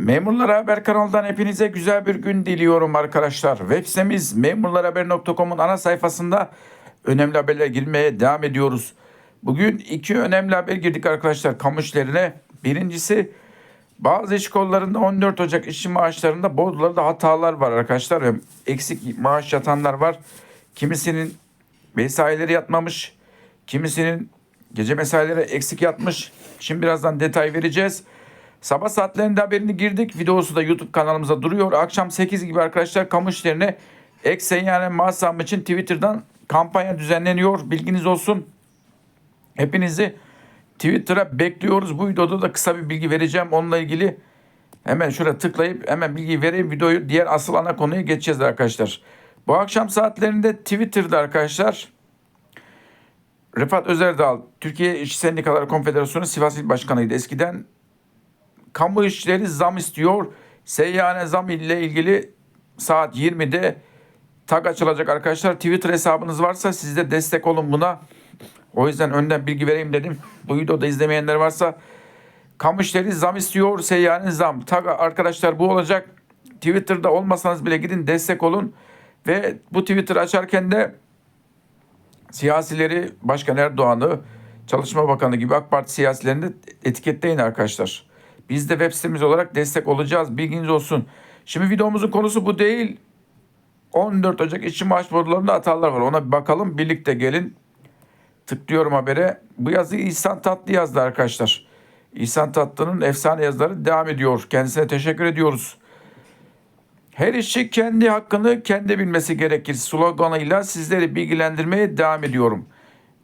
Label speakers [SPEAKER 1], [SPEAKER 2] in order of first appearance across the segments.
[SPEAKER 1] Memurlar Haber kanalından hepinize güzel bir gün diliyorum arkadaşlar. Web sitemiz memurlarhaber.com'un ana sayfasında önemli haberler girmeye devam ediyoruz. Bugün iki önemli haber girdik arkadaşlar kamu işlerine. Birincisi bazı iş kollarında 14 Ocak işçi maaşlarında bozdularda hatalar var arkadaşlar. Ve eksik maaş yatanlar var. Kimisinin mesaileri yatmamış. Kimisinin gece mesaileri eksik yatmış. Şimdi birazdan detay vereceğiz. Sabah saatlerinde haberini girdik. Videosu da YouTube kanalımıza duruyor. Akşam 8 gibi arkadaşlar kamu işlerine ek seyyane maaş zammı için Twitter'dan kampanya düzenleniyor. Bilginiz olsun. Hepinizi Twitter'a bekliyoruz. Bu videoda da kısa bir bilgi vereceğim. Onunla ilgili hemen şuraya tıklayıp hemen bilgi vereyim. Videoyu diğer asıl ana konuya geçeceğiz arkadaşlar. Bu akşam saatlerinde Twitter'da arkadaşlar Rıfat Özerdağ, Türkiye İş Sendikaları Konfederasyonu Sivas İl Başkanı'ydı. Eskiden kamu işçileri zam istiyor. Seyyane zam ile ilgili saat 20'de tag açılacak arkadaşlar. Twitter hesabınız varsa siz de destek olun buna. O yüzden önden bilgi vereyim dedim. Bu videoda izlemeyenler varsa kamu işleri zam istiyor. Seyyane zam. Tag arkadaşlar bu olacak. Twitter'da olmasanız bile gidin destek olun. Ve bu Twitter açarken de siyasileri Başkan Erdoğan'ı, Çalışma Bakanı gibi AK Parti siyasilerini etiketleyin arkadaşlar. Biz de web sitemiz olarak destek olacağız. Bilginiz olsun. Şimdi videomuzun konusu bu değil. 14 Ocak işçi maaş hatalar var. Ona bir bakalım. Birlikte gelin. Tıklıyorum habere. Bu yazıyı İhsan Tatlı yazdı arkadaşlar. İhsan Tatlı'nın efsane yazıları devam ediyor. Kendisine teşekkür ediyoruz. Her işçi kendi hakkını kendi bilmesi gerekir sloganıyla sizleri bilgilendirmeye devam ediyorum.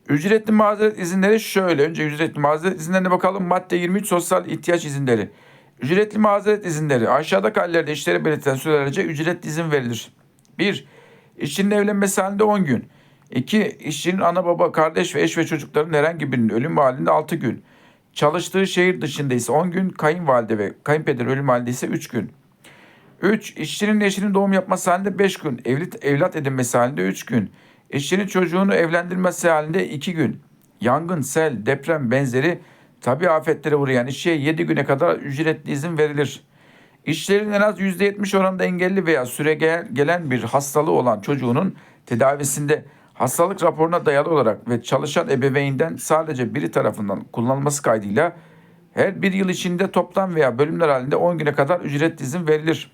[SPEAKER 1] Ücretli mazeret izinleri şöyle. Önce ücretli mazeret izinlerine bakalım. Madde 23 sosyal ihtiyaç izinleri. Ücretli mazeret izinleri aşağıdaki hallerde işleri belirtilen sürelerce ücretli izin verilir. 1. İşçinin evlenmesi halinde 10 gün. 2. İşçinin ana baba, kardeş ve eş ve çocukların herhangi birinin ölüm halinde 6 gün. Çalıştığı şehir dışında ise 10 gün, kayınvalide ve kayınpeder ölüm halinde ise 3 gün. 3. İşçinin eşinin doğum yapması halinde 5 gün. Evlat, evlat edinmesi halinde 3 gün. İşçinin çocuğunu evlendirmesi halinde 2 gün. Yangın, sel, deprem benzeri tabi afetlere uğrayan işçiye 7 güne kadar ücretli izin verilir. İşçilerin en az %70 oranında engelli veya süre gel- gelen bir hastalığı olan çocuğunun tedavisinde hastalık raporuna dayalı olarak ve çalışan ebeveynden sadece biri tarafından kullanılması kaydıyla her bir yıl içinde toplam veya bölümler halinde 10 güne kadar ücretli izin verilir.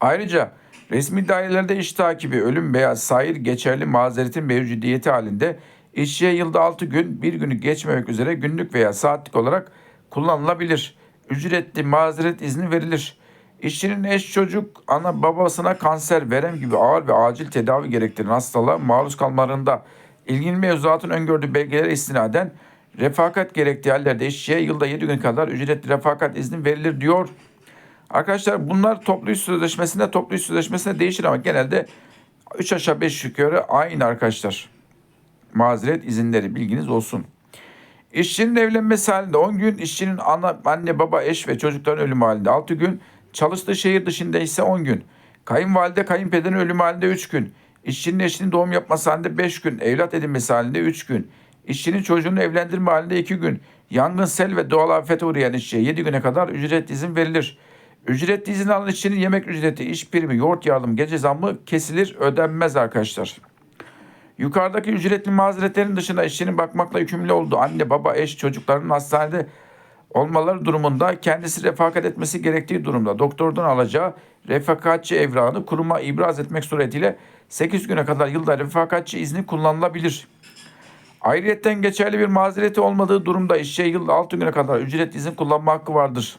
[SPEAKER 1] Ayrıca resmi dairelerde iş takibi, ölüm veya sair geçerli mazeretin mevcudiyeti halinde işçiye yılda 6 gün, bir günü geçmemek üzere günlük veya saatlik olarak kullanılabilir. Ücretli mazeret izni verilir. İşçinin eş çocuk, ana babasına kanser, verem gibi ağır ve acil tedavi gerektiren hastalığa maruz kalmalarında ilgili mevzuatın öngördüğü belgelere istinaden refakat gerektiği hallerde işçiye yılda 7 gün kadar ücretli refakat izni verilir diyor. Arkadaşlar bunlar toplu iş sözleşmesinde toplu iş sözleşmesinde değişir ama genelde 3 aşağı 5 yukarı aynı arkadaşlar. Mazeret izinleri bilginiz olsun. İşçinin evlenmesi halinde 10 gün, işçinin ana, anne, baba, eş ve çocukların ölümü halinde 6 gün, çalıştığı şehir dışında ise 10 gün. Kayınvalide, kayınpederin ölümü halinde 3 gün. İşçinin eşinin doğum yapması halinde 5 gün, evlat edinmesi halinde 3 gün. İşçinin çocuğunu evlendirme halinde 2 gün. Yangın, sel ve doğal afete uğrayan işçiye 7 güne kadar ücretli izin verilir. Ücretli izin alan işçinin yemek ücreti, iş primi, yoğurt yardım, gece zammı kesilir, ödenmez arkadaşlar. Yukarıdaki ücretli mazeretlerin dışında işçinin bakmakla yükümlü olduğu anne, baba, eş, çocukların hastanede olmaları durumunda kendisi refakat etmesi gerektiği durumda doktordan alacağı refakatçi evrağını kuruma ibraz etmek suretiyle 8 güne kadar yılda refakatçi izni kullanılabilir. Ayrıyetten geçerli bir mazereti olmadığı durumda işçiye yılda 6 güne kadar ücret izin kullanma hakkı vardır.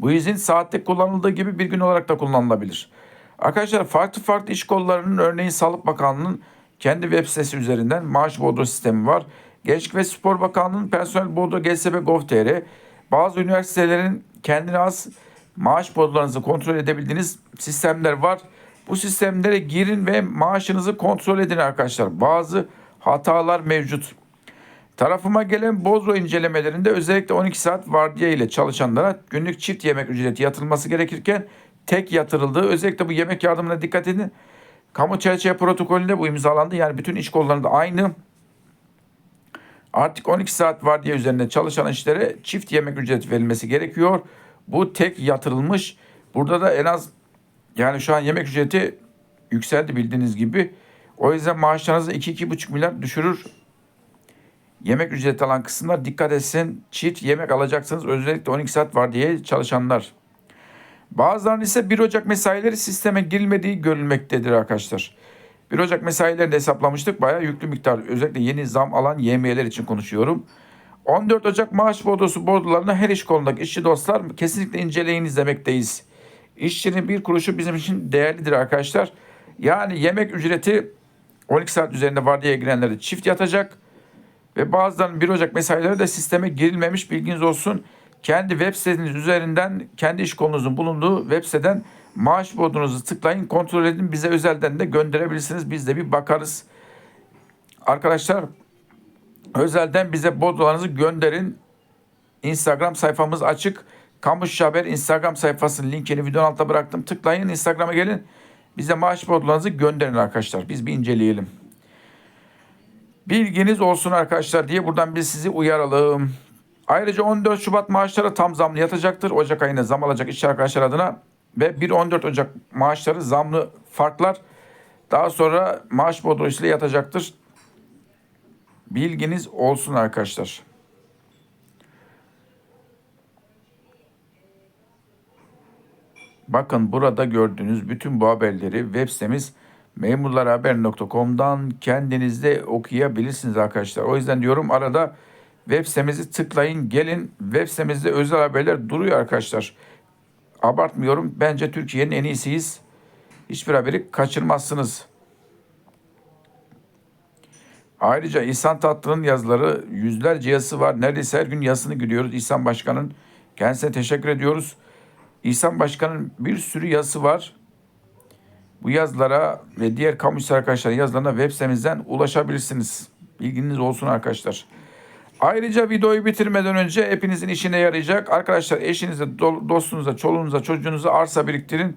[SPEAKER 1] Bu izin saatlik kullanıldığı gibi bir gün olarak da kullanılabilir. Arkadaşlar farklı farklı iş kollarının örneğin Sağlık Bakanlığı'nın kendi web sitesi üzerinden maaş bodro sistemi var. Gençlik ve Spor Bakanlığı'nın personel bodro gsb.gov.tr bazı üniversitelerin kendine az maaş bodrolarınızı kontrol edebildiğiniz sistemler var. Bu sistemlere girin ve maaşınızı kontrol edin arkadaşlar. Bazı hatalar mevcut. Tarafıma gelen Bozro incelemelerinde özellikle 12 saat vardiya ile çalışanlara günlük çift yemek ücreti yatırılması gerekirken tek yatırıldığı özellikle bu yemek yardımına dikkat edin. Kamu çerçeve protokolünde bu imzalandı. Yani bütün iş kollarında aynı. Artık 12 saat vardiya üzerinde çalışan işlere çift yemek ücreti verilmesi gerekiyor. Bu tek yatırılmış. Burada da en az yani şu an yemek ücreti yükseldi bildiğiniz gibi. O yüzden maaşlarınızı 2-2,5 milyar düşürür. Yemek ücreti alan kısımlar dikkat etsin. Çift yemek alacaksınız. Özellikle 12 saat var diye çalışanlar. Bazılarının ise 1 Ocak mesaileri sisteme girilmediği görülmektedir arkadaşlar. 1 Ocak mesailerini de hesaplamıştık. Bayağı yüklü miktar. Özellikle yeni zam alan YM'ler için konuşuyorum. 14 Ocak maaş bordosu bordolarını her iş kolundaki işçi dostlar kesinlikle inceleyiniz demekteyiz. İşçinin bir kuruşu bizim için değerlidir arkadaşlar. Yani yemek ücreti 12 saat üzerinde vardiyaya girenlere çift yatacak. Ve bazılarının 1 Ocak mesaileri de sisteme girilmemiş bilginiz olsun. Kendi web siteniz üzerinden kendi iş kolunuzun bulunduğu web siteden maaş bordunuzu tıklayın kontrol edin bize özelden de gönderebilirsiniz biz de bir bakarız. Arkadaşlar özelden bize bordolarınızı gönderin. Instagram sayfamız açık. Kamuş Haber Instagram sayfasının linkini videonun altına bıraktım. Tıklayın Instagram'a gelin. Bize maaş bordolarınızı gönderin arkadaşlar. Biz bir inceleyelim. Bilginiz olsun arkadaşlar diye buradan biz sizi uyaralım. Ayrıca 14 Şubat maaşları tam zamlı yatacaktır. Ocak ayında zam alacak işçi arkadaşlar adına ve 1-14 Ocak maaşları zamlı farklar daha sonra maaş bordosu yatacaktır. Bilginiz olsun arkadaşlar. Bakın burada gördüğünüz bütün bu haberleri web sitemiz memurlarhaber.com'dan kendinizde okuyabilirsiniz arkadaşlar. O yüzden diyorum arada web sitemizi tıklayın gelin. Web sitemizde özel haberler duruyor arkadaşlar. Abartmıyorum. Bence Türkiye'nin en iyisiyiz. Hiçbir haberi kaçırmazsınız. Ayrıca İhsan Tatlı'nın yazıları yüzlerce yazısı var. Neredeyse her gün yazısını gülüyoruz. İhsan Başkan'ın kendisine teşekkür ediyoruz. İhsan Başkan'ın bir sürü yazısı var. Bu yazılara ve diğer kamu işleri arkadaşların yazılarına web sitemizden ulaşabilirsiniz. Bilginiz olsun arkadaşlar. Ayrıca videoyu bitirmeden önce hepinizin işine yarayacak. Arkadaşlar eşinize, do- dostunuza, çoluğunuza, çocuğunuza arsa biriktirin.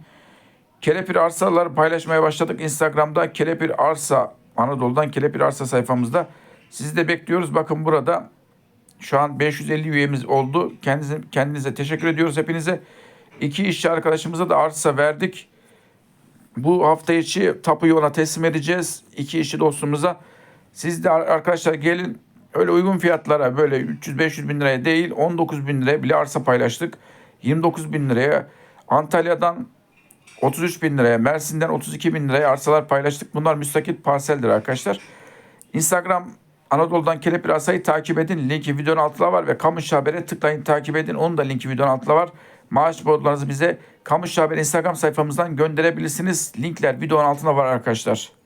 [SPEAKER 1] Kelepir arsaları paylaşmaya başladık. Instagram'da Kelepir Arsa, Anadolu'dan Kelepir Arsa sayfamızda. Sizi de bekliyoruz. Bakın burada şu an 550 üyemiz oldu. Kendinize, kendinize teşekkür ediyoruz hepinize. İki işçi arkadaşımıza da arsa verdik. Bu hafta içi tapuyu ona teslim edeceğiz. İki işçi dostumuza. Siz de ar- arkadaşlar gelin öyle uygun fiyatlara böyle 300-500 bin liraya değil 19 bin liraya bile arsa paylaştık. 29 bin liraya Antalya'dan 33 bin liraya Mersin'den 32 bin liraya arsalar paylaştık. Bunlar müstakil parseldir arkadaşlar. Instagram Anadolu'dan Kelepir Arsa'yı takip edin. Linki videonun altında var ve Kamış Haber'e tıklayın takip edin. Onun da linki videonun altında var. Maaş bordolarınızı bize Kamış Haber Instagram sayfamızdan gönderebilirsiniz. Linkler videonun altında var arkadaşlar.